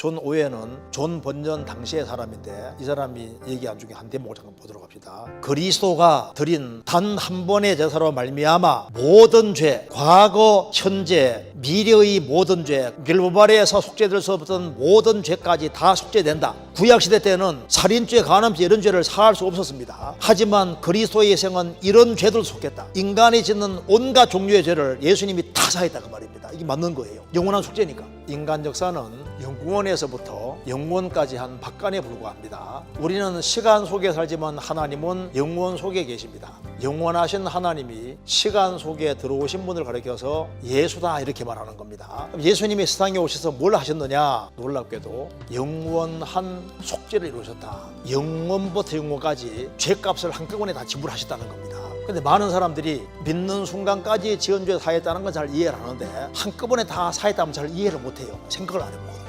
존 오웨는 존 번전 당시의 사람인데 이 사람이 얘기한 중에 한 대목을 잠깐 보도록 합시다. 그리스도가 드린 단 한 번의 제사로 말미암아 모든 죄, 과거, 현재, 미래의 모든 죄, 길보발에서 속죄될 수 없었던 모든 죄까지 다 속죄된다. 구약 시대 때는 살인죄, 간음죄 이런 죄를 사할 수 없었습니다. 하지만 그리스도의 생은 이런 죄들 속했다. 인간이 짓는 온갖 종류의 죄를 예수님이 다 사했다 그 말입니다. 이게 맞는 거예요. 영원한 속죄니까. 인간 역사는 영원에서부터 영원까지 한 박간에 불과합니다. 우리는 시간 속에 살지만 하나님은 영원 속에 계십니다. 영원하신 하나님이 시간 속에 들어오신 분을 가리켜서 예수다 이렇게 말하는 겁니다. 예수님이 세상에 오셔서 뭘 하셨느냐? 놀랍게도 영원한 속죄를 이루셨다. 영원부터 영원까지 죄값을 한꺼번에 다 지불하셨다는 겁니다. 근데 많은 사람들이 믿는 순간까지 지은 죄 사했다는 건 잘 이해를 하는데 한꺼번에 다 사했다면 잘 이해를 못해요. 생각을 안 해보거든요.